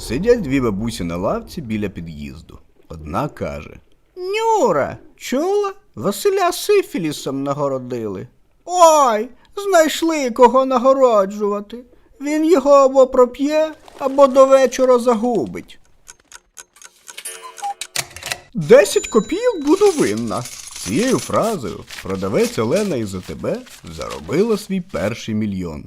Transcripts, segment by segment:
Сидять дві бабусі на лавці біля під'їзду. Одна каже: Нюра, чула? Василя сифілісом нагородили. Ой, знайшли кого нагороджувати. Він його або проп'є, або до вечора загубить. Десять копійок буду винна. Цією фразою продавець Олена із ОТБ заробила свій перший мільйон.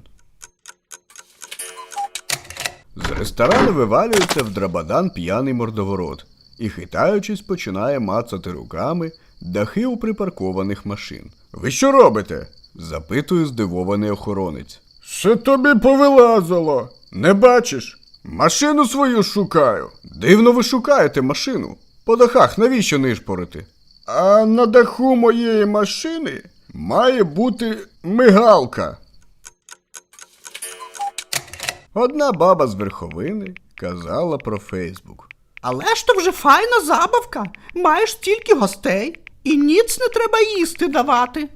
З ресторану вивалюється в драбадан п'яний мордоворот і, хитаючись, починає мацати руками дахи у припаркованих машин. Ви що робите? запитує здивований охоронець. Що тобі повилазило? Не бачиш? Машину свою шукаю. Дивно ви шукаєте машину. По дахах навіщо нишпорити? А на даху моєї машини має бути мигалка. Одна баба з верховини казала про Фейсбук. Але ж то вже файна забавка. Маєш стільки гостей, і ніц не треба їсти давати.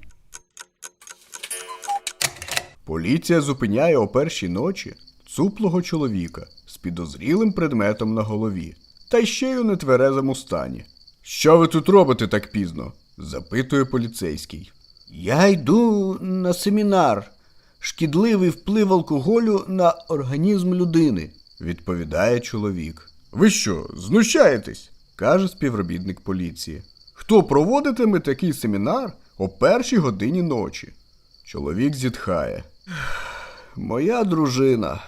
Поліція зупиняє о першій ночі цуплого чоловіка з підозрілим предметом на голові, та ще й у нетверезому стані. Що ви тут робите так пізно? запитує поліцейський. Я йду на семінар. Шкідливий вплив алкоголю на організм людини. відповідає чоловік. Ви що, знущаєтесь? каже співробітник поліції. Хто проводитиме такий семінар о першій годині ночі? Чоловік зітхає. Моя дружина.